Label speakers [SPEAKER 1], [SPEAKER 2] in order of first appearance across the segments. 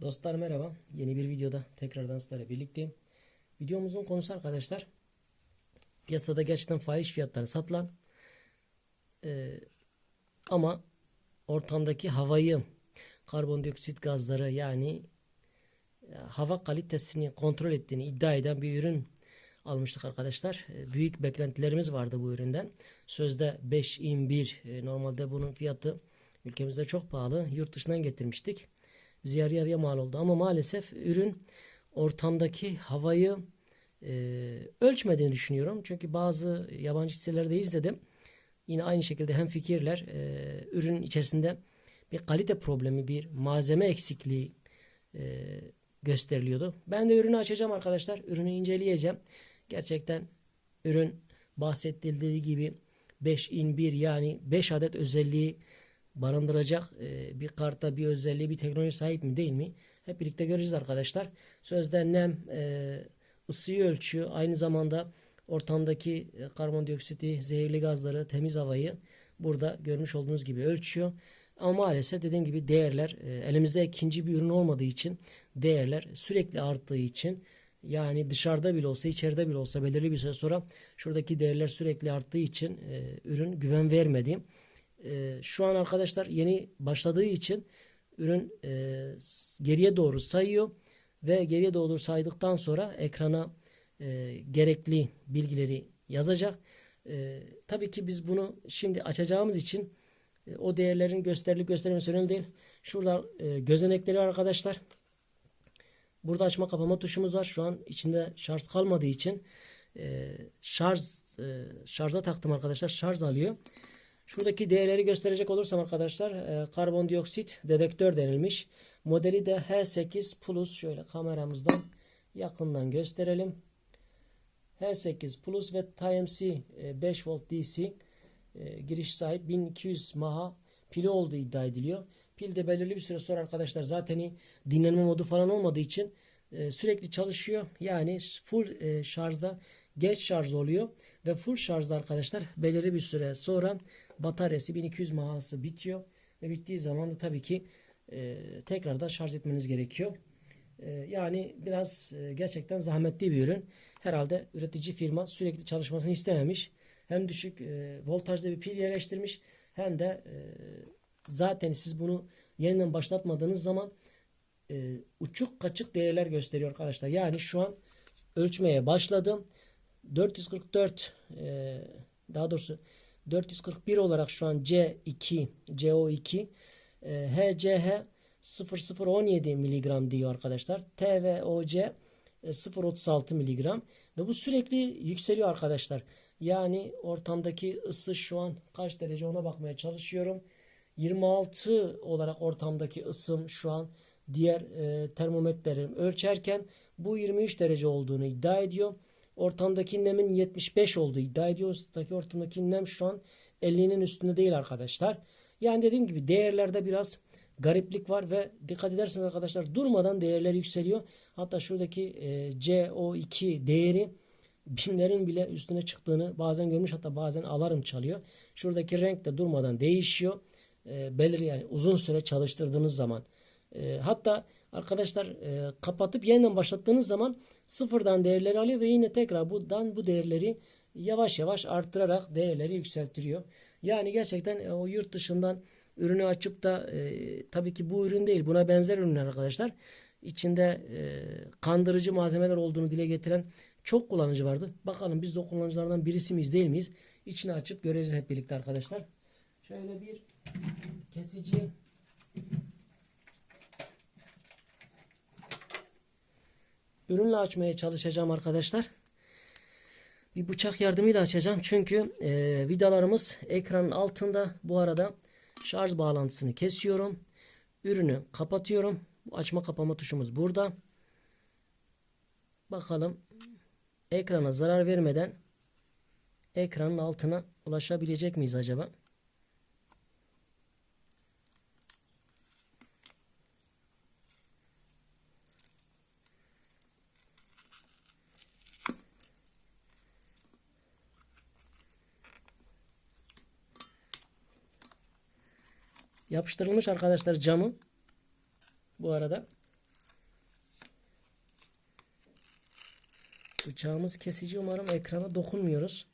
[SPEAKER 1] Dostlar merhaba. Yeni bir videoda tekrardan sizlerle birlikteyim. Videomuzun konusu arkadaşlar piyasada gerçekten fahiş fiyatları satılan e, ama ortamdaki havayı karbondioksit gazları yani e, hava kalitesini kontrol ettiğini iddia eden bir ürün almıştık arkadaşlar. E, Büyük beklentilerimiz vardı bu üründen. Sözde 5 in 1 e, normalde bunun fiyatı ülkemizde çok pahalı. Yurt dışından getirmiştik. Bize yarı yarıya mal oldu ama maalesef ürün ortamdaki havayı e, ölçmediğini düşünüyorum. Çünkü bazı yabancı sitelerde izledim. Yine aynı şekilde hem fikirler e, ürünün içerisinde bir kalite problemi, bir malzeme eksikliği e, gösteriliyordu. Ben de ürünü açacağım arkadaşlar. Ürünü inceleyeceğim. Gerçekten ürün bahsettiği gibi 5 in 1 yani 5 adet özelliği barındıracak e, bir karta bir özelliği bir teknoloji sahip mi değil mi? Hep birlikte göreceğiz arkadaşlar. Sözde nem e, ısıyı ölçüyor. Aynı zamanda ortamdaki e, karbondioksiti, zehirli gazları, temiz havayı burada görmüş olduğunuz gibi ölçüyor. Ama maalesef dediğim gibi değerler elimizde ikinci bir ürün olmadığı için değerler sürekli arttığı için yani dışarıda bile olsa içeride bile olsa belirli bir süre sonra şuradaki değerler sürekli arttığı için e, ürün güven vermedi. E, şu an arkadaşlar yeni başladığı için ürün e, geriye doğru sayıyor ve geriye doğru saydıktan sonra ekrana e, gerekli bilgileri yazacak. E, tabii ki biz bunu şimdi açacağımız için e, o değerlerin gösterilip gösterilmesi önemli değil. Şurada e, gözenekleri arkadaşlar. Burada açma kapama tuşumuz var. Şu an içinde şarj kalmadığı için e, şarj e, şarja taktım arkadaşlar. Şarj alıyor. Şuradaki değerleri gösterecek olursam arkadaşlar e, karbondioksit dedektör denilmiş. Modeli de H8 Plus şöyle kameramızdan yakından gösterelim. H8 Plus ve e, 5 volt DC e, giriş sahip 1200 mAh pili olduğu iddia ediliyor. Pil de belirli bir süre sonra arkadaşlar zaten dinlenme modu falan olmadığı için e, sürekli çalışıyor. Yani full e, şarjda geç şarj oluyor ve full şarjda arkadaşlar belirli bir süre sonra bataryası 1200 mAh'sı bitiyor ve bittiği zaman da tabii ki e, tekrardan şarj etmeniz gerekiyor. E, yani biraz e, gerçekten zahmetli bir ürün. Herhalde üretici firma sürekli çalışmasını istememiş. Hem düşük e, voltajda bir pil yerleştirmiş hem de e, zaten siz bunu yeniden başlatmadığınız zaman e, uçuk kaçık değerler gösteriyor arkadaşlar. Yani şu an ölçmeye başladım. 444 e, daha doğrusu 441 olarak şu an C2 CO2 e, HCH 0017 miligram diyor arkadaşlar. TVOC e, 036 miligram ve bu sürekli yükseliyor arkadaşlar. Yani ortamdaki ısı şu an kaç derece ona bakmaya çalışıyorum. 26 olarak ortamdaki ısım şu an diğer e, termometrelerim ölçerken bu 23 derece olduğunu iddia ediyor. Ortamdaki nemin 75 olduğu iddia ediyor. Üstteki ortamdaki nem şu an 50'nin üstünde değil arkadaşlar. Yani dediğim gibi değerlerde biraz gariplik var ve dikkat ederseniz arkadaşlar durmadan değerler yükseliyor. Hatta şuradaki e, CO2 değeri binlerin bile üstüne çıktığını bazen görmüş hatta bazen alarm çalıyor. Şuradaki renk de durmadan değişiyor. E, belir yani uzun süre çalıştırdığınız zaman. E, hatta arkadaşlar e, kapatıp yeniden başlattığınız zaman sıfırdan değerleri alıyor ve yine tekrar buradan bu değerleri yavaş yavaş arttırarak değerleri yükseltiriyor. Yani gerçekten e, o yurt dışından ürünü açıp da e, tabii ki bu ürün değil buna benzer ürünler arkadaşlar. İçinde e, kandırıcı malzemeler olduğunu dile getiren çok kullanıcı vardı. Bakalım biz de o kullanıcılardan birisi miyiz değil miyiz? İçini açıp göreceğiz hep birlikte arkadaşlar. Şöyle bir kesici ürünle açmaya çalışacağım arkadaşlar. Bir bıçak yardımıyla açacağım. Çünkü e, vidalarımız ekranın altında. Bu arada şarj bağlantısını kesiyorum. Ürünü kapatıyorum. Bu açma kapama tuşumuz burada. Bakalım ekrana zarar vermeden ekranın altına ulaşabilecek miyiz acaba? Yapıştırılmış arkadaşlar camı. Bu arada. Bıçağımız kesici umarım ekrana dokunmuyoruz.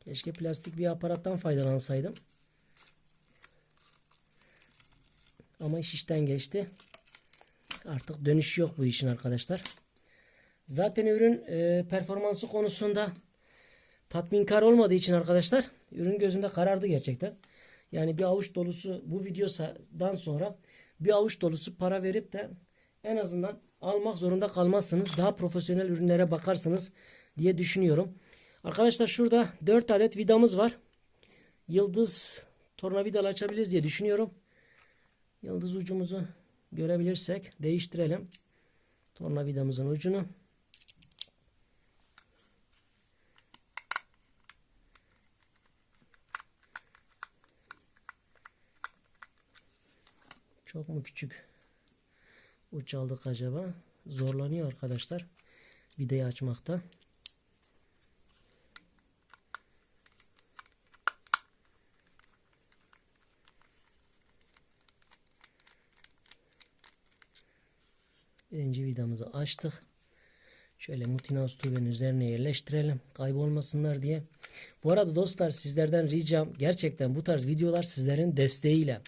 [SPEAKER 1] Keşke plastik bir aparattan faydalansaydım. Ama iş işten geçti. Artık dönüş yok bu işin arkadaşlar. Zaten ürün e, performansı konusunda tatminkar olmadığı için arkadaşlar ürün gözünde karardı gerçekten. Yani bir avuç dolusu bu videodan sonra bir avuç dolusu para verip de en azından almak zorunda kalmazsınız. Daha profesyonel ürünlere bakarsınız diye düşünüyorum. Arkadaşlar şurada 4 adet vidamız var. Yıldız tornavidalı açabiliriz diye düşünüyorum. Yıldız ucumuzu görebilirsek değiştirelim. Tornavidamızın ucunu. Çok mu küçük uç aldık acaba? Zorlanıyor arkadaşlar. Videoyu açmakta. Birinci vidamızı açtık. Şöyle Mutinas tubenin üzerine yerleştirelim. Kaybolmasınlar diye. Bu arada dostlar sizlerden ricam gerçekten bu tarz videolar sizlerin desteğiyle.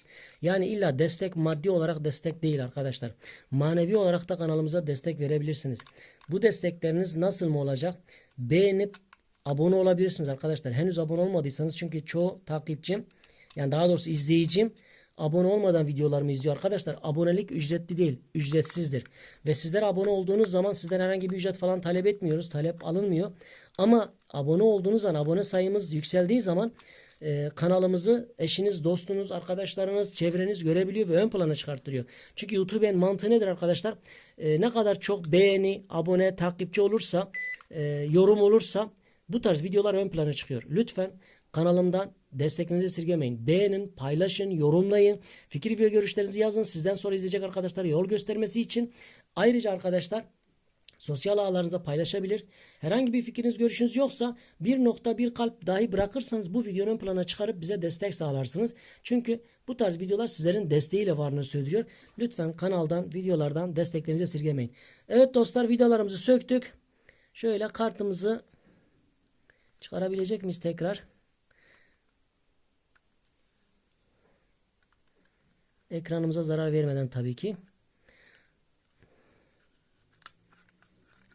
[SPEAKER 1] Yani illa destek maddi olarak destek değil arkadaşlar. Manevi olarak da kanalımıza destek verebilirsiniz. Bu destekleriniz nasıl mı olacak? Beğenip abone olabilirsiniz arkadaşlar. Henüz abone olmadıysanız çünkü çoğu takipçim yani daha doğrusu izleyicim abone olmadan videolarımı izliyor arkadaşlar. Abonelik ücretli değil, ücretsizdir. Ve sizler abone olduğunuz zaman sizden herhangi bir ücret falan talep etmiyoruz. Talep alınmıyor. Ama abone olduğunuz zaman, abone sayımız yükseldiği zaman e, kanalımızı eşiniz, dostunuz, arkadaşlarınız, çevreniz görebiliyor ve ön plana çıkarttırıyor. Çünkü YouTube'un mantığı nedir arkadaşlar? E, ne kadar çok beğeni, abone, takipçi olursa, e, yorum olursa bu tarz videolar ön plana çıkıyor. Lütfen kanalımdan desteklerinizi esirgemeyin. Beğenin, paylaşın, yorumlayın. Fikir ve görüşlerinizi yazın. Sizden sonra izleyecek arkadaşlara yol göstermesi için. Ayrıca arkadaşlar sosyal ağlarınıza paylaşabilir. Herhangi bir fikriniz, görüşünüz yoksa bir nokta bir kalp dahi bırakırsanız bu videonun plana çıkarıp bize destek sağlarsınız. Çünkü bu tarz videolar sizlerin desteğiyle varlığını sürdürüyor. Lütfen kanaldan, videolardan desteklerinizi esirgemeyin. Evet dostlar videolarımızı söktük. Şöyle kartımızı çıkarabilecek miyiz tekrar? Ekranımıza zarar vermeden tabii ki.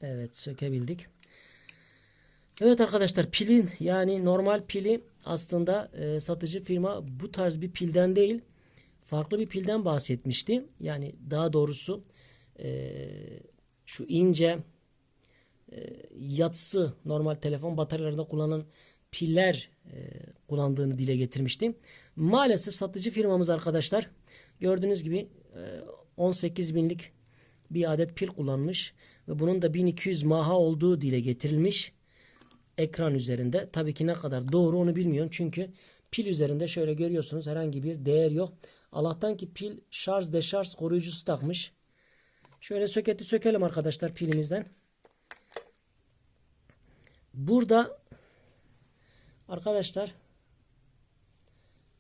[SPEAKER 1] Evet sökebildik. Evet arkadaşlar pilin yani normal pili aslında e, satıcı firma bu tarz bir pilden değil farklı bir pilden bahsetmişti. Yani daha doğrusu e, şu ince e, yatsı normal telefon bataryalarında kullanılan piller e, kullandığını dile getirmişti. Maalesef satıcı firmamız arkadaşlar gördüğünüz gibi e, 18 binlik bir adet pil kullanmış ve bunun da 1200 maha olduğu dile getirilmiş ekran üzerinde. Tabii ki ne kadar doğru onu bilmiyorum çünkü pil üzerinde şöyle görüyorsunuz herhangi bir değer yok. Allah'tan ki pil şarj deşarj koruyucusu takmış. Şöyle soketi sökelim arkadaşlar pilimizden. Burada arkadaşlar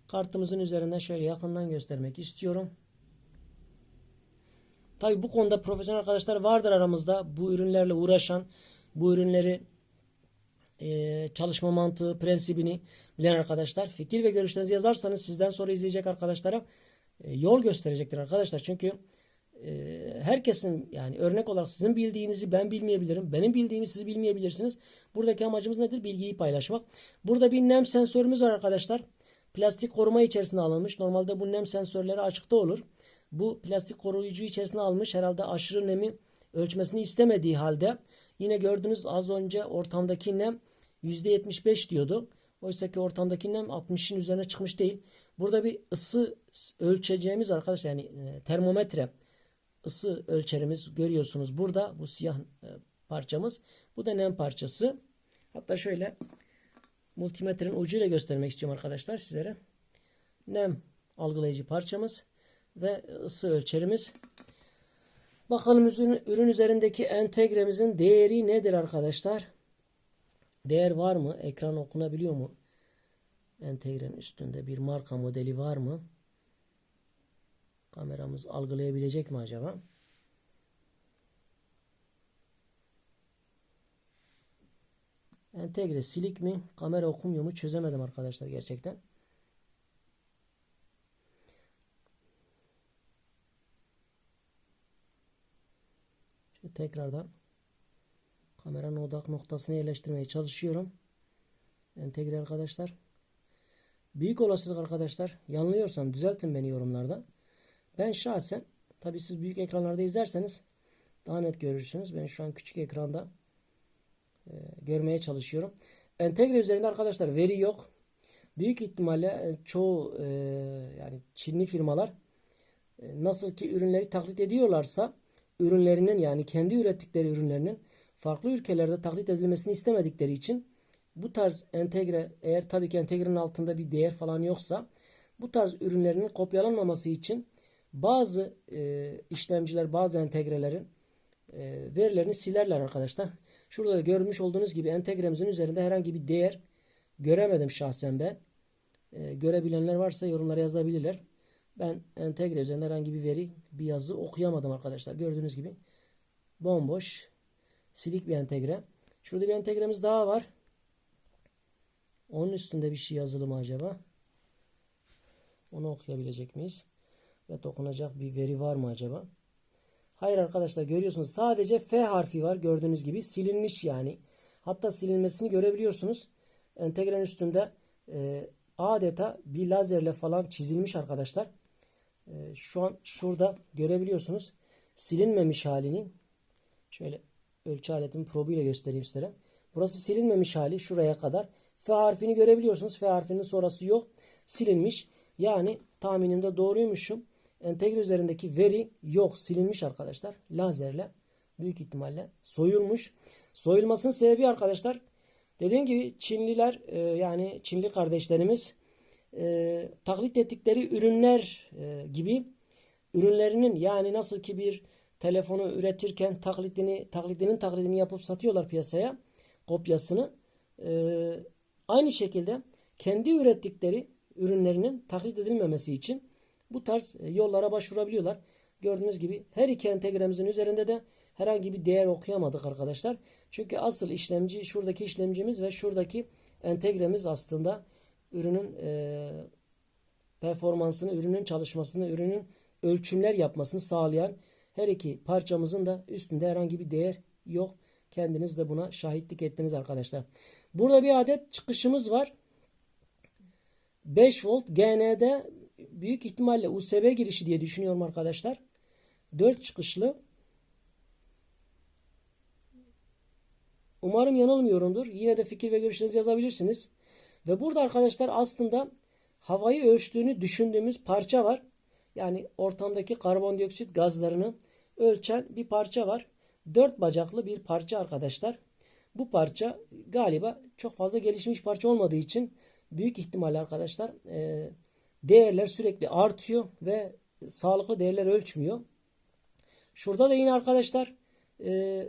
[SPEAKER 1] kartımızın üzerinden şöyle yakından göstermek istiyorum. Tabi bu konuda profesyonel arkadaşlar vardır aramızda. Bu ürünlerle uğraşan, bu ürünleri e, çalışma mantığı, prensibini bilen arkadaşlar. Fikir ve görüşlerinizi yazarsanız sizden sonra izleyecek arkadaşlara e, yol gösterecektir arkadaşlar. Çünkü herkesin yani örnek olarak sizin bildiğinizi ben bilmeyebilirim. Benim bildiğimi siz bilmeyebilirsiniz. Buradaki amacımız nedir? Bilgiyi paylaşmak. Burada bir nem sensörümüz var arkadaşlar. Plastik koruma içerisine alınmış. Normalde bu nem sensörleri açıkta olur. Bu plastik koruyucu içerisine almış. Herhalde aşırı nemi ölçmesini istemediği halde yine gördünüz az önce ortamdaki nem %75 diyordu. Oysa ki ortamdaki nem 60'ın üzerine çıkmış değil. Burada bir ısı ölçeceğimiz arkadaşlar yani termometre ısı ölçerimiz görüyorsunuz. Burada bu siyah e, parçamız. Bu da nem parçası. Hatta şöyle multimetrenin ucuyla göstermek istiyorum arkadaşlar sizlere. Nem algılayıcı parçamız ve ısı ölçerimiz. Bakalım ürün üzerindeki entegremizin değeri nedir arkadaşlar? Değer var mı? Ekran okunabiliyor mu? Entegrenin üstünde bir marka modeli var mı? Kameramız algılayabilecek mi acaba? Entegre silik mi? Kamera okumuyor mu? Çözemedim arkadaşlar gerçekten. Şimdi tekrardan kameranın odak noktasını yerleştirmeye çalışıyorum. Entegre arkadaşlar. Büyük olasılık arkadaşlar yanılıyorsam düzeltin beni yorumlarda. Ben şahsen tabi siz büyük ekranlarda izlerseniz daha net görürsünüz. Ben şu an küçük ekranda e, görmeye çalışıyorum. Entegre üzerinde arkadaşlar veri yok. Büyük ihtimalle e, çoğu e, yani Çinli firmalar e, nasıl ki ürünleri taklit ediyorlarsa ürünlerinin yani kendi ürettikleri ürünlerinin farklı ülkelerde taklit edilmesini istemedikleri için bu tarz entegre eğer tabii ki entegrenin altında bir değer falan yoksa bu tarz ürünlerinin kopyalanmaması için bazı e, işlemciler bazı entegrelerin e, verilerini silerler arkadaşlar. Şurada da görmüş olduğunuz gibi entegremizin üzerinde herhangi bir değer göremedim şahsen ben. E, görebilenler varsa yorumlara yazabilirler. Ben entegre üzerinde herhangi bir veri, bir yazı okuyamadım arkadaşlar. Gördüğünüz gibi bomboş, silik bir entegre. Şurada bir entegremiz daha var. Onun üstünde bir şey yazılı mı acaba? Onu okuyabilecek miyiz? Ve dokunacak bir veri var mı acaba? Hayır arkadaşlar görüyorsunuz. Sadece F harfi var gördüğünüz gibi. Silinmiş yani. Hatta silinmesini görebiliyorsunuz. Entegrenin üstünde e, adeta bir lazerle falan çizilmiş arkadaşlar. E, şu an şurada görebiliyorsunuz. Silinmemiş halini. Şöyle ölçü aletimin probuyla göstereyim size. Burası silinmemiş hali şuraya kadar. F harfini görebiliyorsunuz. F harfinin sonrası yok. Silinmiş. Yani tahminimde doğruymuşum. Entegre üzerindeki veri yok. Silinmiş arkadaşlar. Lazerle büyük ihtimalle soyulmuş. Soyulmasının sebebi arkadaşlar dediğim gibi Çinliler e, yani Çinli kardeşlerimiz e, taklit ettikleri ürünler e, gibi ürünlerinin yani nasıl ki bir telefonu üretirken taklidini taklidinin taklidini yapıp satıyorlar piyasaya kopyasını aynı şekilde kendi ürettikleri ürünlerinin taklit edilmemesi için bu tarz e, yollara başvurabiliyorlar. Gördüğünüz gibi her iki entegremizin üzerinde de herhangi bir değer okuyamadık arkadaşlar. Çünkü asıl işlemci şuradaki işlemcimiz ve şuradaki entegremiz aslında ürünün e, performansını, ürünün çalışmasını, ürünün ölçümler yapmasını sağlayan her iki parçamızın da üstünde herhangi bir değer yok. Kendiniz de buna şahitlik ettiniz arkadaşlar. Burada bir adet çıkışımız var. 5 volt GN'de büyük ihtimalle USB girişi diye düşünüyorum arkadaşlar. 4 çıkışlı. Umarım yanılmıyorumdur. Yine de fikir ve görüşlerinizi yazabilirsiniz. Ve burada arkadaşlar aslında havayı ölçtüğünü düşündüğümüz parça var. Yani ortamdaki karbondioksit gazlarını ölçen bir parça var. Dört bacaklı bir parça arkadaşlar. Bu parça galiba çok fazla gelişmiş parça olmadığı için büyük ihtimalle arkadaşlar e, değerler sürekli artıyor ve sağlıklı değerler ölçmüyor. Şurada da yine arkadaşlar e,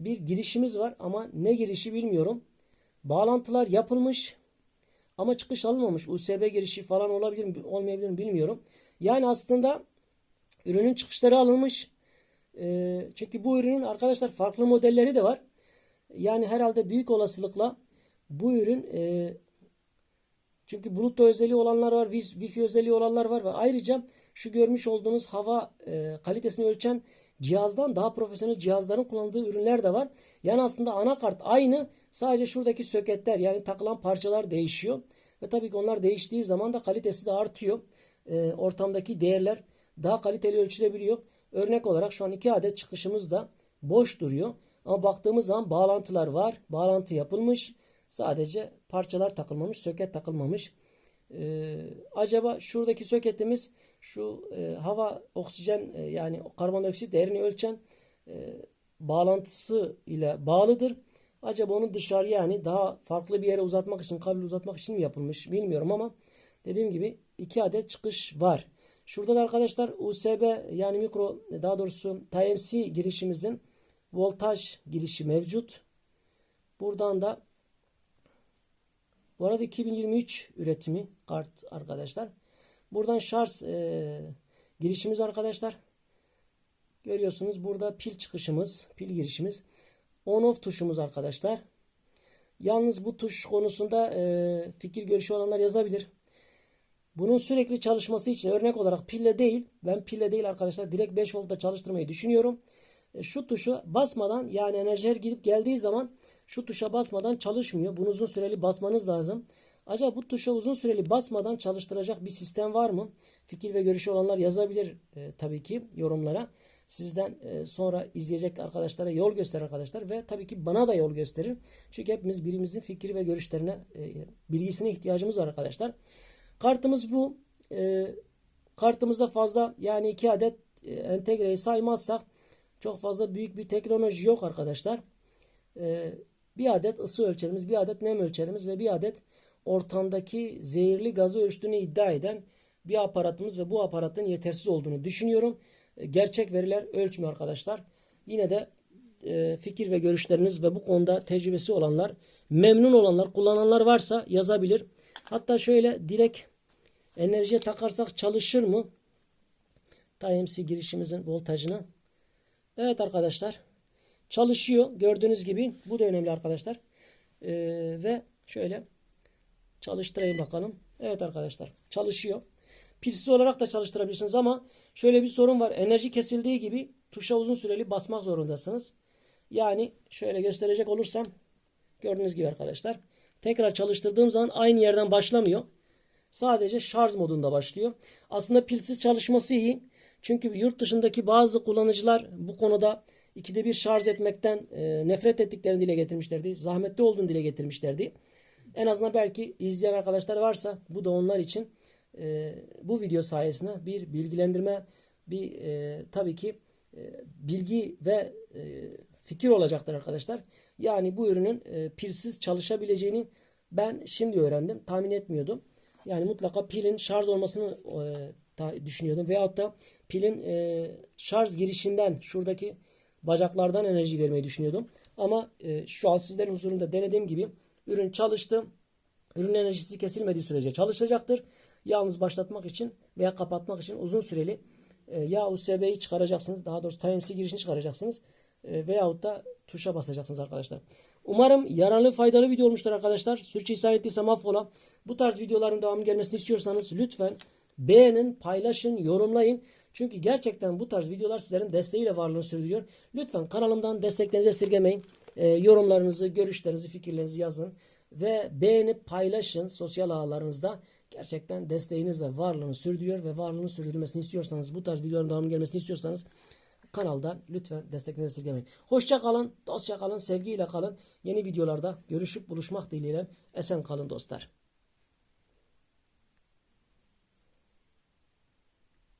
[SPEAKER 1] bir girişimiz var ama ne girişi bilmiyorum. Bağlantılar yapılmış ama çıkış alınmamış. USB girişi falan olabilir mi olmayabilir mi bilmiyorum. Yani aslında ürünün çıkışları alınmış. E, çünkü bu ürünün arkadaşlar farklı modelleri de var. Yani herhalde büyük olasılıkla bu ürün e, çünkü Bluetooth özelliği olanlar var, Wi-Fi özelliği olanlar var ve ayrıca şu görmüş olduğunuz hava e, kalitesini ölçen cihazdan daha profesyonel cihazların kullandığı ürünler de var. Yani aslında anakart aynı sadece şuradaki söketler yani takılan parçalar değişiyor. Ve tabii ki onlar değiştiği zaman da kalitesi de artıyor. E, ortamdaki değerler daha kaliteli ölçülebiliyor. Örnek olarak şu an iki adet çıkışımız da boş duruyor. Ama baktığımız zaman bağlantılar var. Bağlantı yapılmış. Sadece parçalar takılmamış, söket takılmamış. Ee, acaba şuradaki söketimiz şu e, hava oksijen e, yani karbondioksit değerini ölçen e, bağlantısı ile bağlıdır. Acaba onu dışarıya yani daha farklı bir yere uzatmak için, kablo uzatmak için mi yapılmış bilmiyorum ama dediğim gibi iki adet çıkış var. Şurada da arkadaşlar USB yani mikro daha doğrusu Type-C girişimizin voltaj girişi mevcut. Buradan da Bu arada 2023 üretimi kart arkadaşlar. Buradan şarj e, girişimiz arkadaşlar. Görüyorsunuz burada pil çıkışımız, pil girişimiz. On off tuşumuz arkadaşlar. Yalnız bu tuş konusunda e, fikir görüşü olanlar yazabilir. Bunun sürekli çalışması için örnek olarak pille değil, ben pille değil arkadaşlar direkt 5 voltta çalıştırmayı düşünüyorum. E, şu tuşu basmadan yani enerji her gidip geldiği zaman şu tuşa basmadan çalışmıyor. Bunu uzun süreli basmanız lazım. Acaba bu tuşa uzun süreli basmadan çalıştıracak bir sistem var mı? Fikir ve görüşü olanlar yazabilir e, tabii ki yorumlara. Sizden e, sonra izleyecek arkadaşlara yol gösterir arkadaşlar ve tabii ki bana da yol gösterir. Çünkü hepimiz birimizin fikri ve görüşlerine, e, bilgisine ihtiyacımız var arkadaşlar. Kartımız bu. E, kartımızda fazla yani iki adet e, entegreyi saymazsak çok fazla büyük bir teknoloji yok arkadaşlar. E, bir adet ısı ölçerimiz, bir adet nem ölçerimiz ve bir adet ortamdaki zehirli gazı ölçtüğünü iddia eden bir aparatımız ve bu aparatın yetersiz olduğunu düşünüyorum. E, Gerçek veriler ölçmüyor arkadaşlar. Yine de e, fikir ve görüşleriniz ve bu konuda tecrübesi olanlar, memnun olanlar, kullananlar varsa yazabilir. Hatta şöyle direkt enerjiye takarsak çalışır mı? Type-C girişimizin voltajını. Evet arkadaşlar. Çalışıyor. Gördüğünüz gibi. Bu da önemli arkadaşlar. Ee, ve şöyle çalıştırayım bakalım. Evet arkadaşlar. Çalışıyor. Pilsiz olarak da çalıştırabilirsiniz ama şöyle bir sorun var. Enerji kesildiği gibi tuşa uzun süreli basmak zorundasınız. Yani şöyle gösterecek olursam gördüğünüz gibi arkadaşlar. Tekrar çalıştırdığım zaman aynı yerden başlamıyor. Sadece şarj modunda başlıyor. Aslında pilsiz çalışması iyi. Çünkü yurt dışındaki bazı kullanıcılar bu konuda ikide bir şarj etmekten e, nefret ettiklerini dile getirmişlerdi. Zahmetli olduğunu dile getirmişlerdi. En azından belki izleyen arkadaşlar varsa bu da onlar için e, bu video sayesinde bir bilgilendirme, bir e, tabii ki bilgi ve fikir olacaktır arkadaşlar. Yani bu ürünün e, pilsiz çalışabileceğini ben şimdi öğrendim. Tahmin etmiyordum. Yani mutlaka pilin şarj olmasını düşünüyordum. Veyahut da pilin e, şarj girişinden şuradaki bacaklardan enerji vermeyi düşünüyordum. Ama e, şu an sizlerin huzurunda denediğim gibi ürün çalıştı. Ürün enerjisi kesilmediği sürece çalışacaktır. Yalnız başlatmak için veya kapatmak için uzun süreli e, ya USB'yi çıkaracaksınız. Daha doğrusu Type-C girişini çıkaracaksınız. E, veyahut da tuşa basacaksınız arkadaşlar. Umarım yararlı faydalı video olmuştur arkadaşlar. Sürçülisan ettiysem affola. Bu tarz videoların devamı gelmesini istiyorsanız lütfen beğenin, paylaşın, yorumlayın. Çünkü gerçekten bu tarz videolar sizlerin desteğiyle varlığını sürdürüyor. Lütfen kanalımdan desteklerinizi esirgemeyin. E, yorumlarınızı, görüşlerinizi, fikirlerinizi yazın. Ve beğenip paylaşın sosyal ağlarınızda. Gerçekten desteğinizle varlığını sürdürüyor ve varlığını sürdürmesini istiyorsanız, bu tarz videoların devamı gelmesini istiyorsanız kanalda lütfen desteklerinizi esirgemeyin. Hoşça kalın, dostça kalın, sevgiyle kalın. Yeni videolarda görüşüp buluşmak dileğiyle esen kalın dostlar.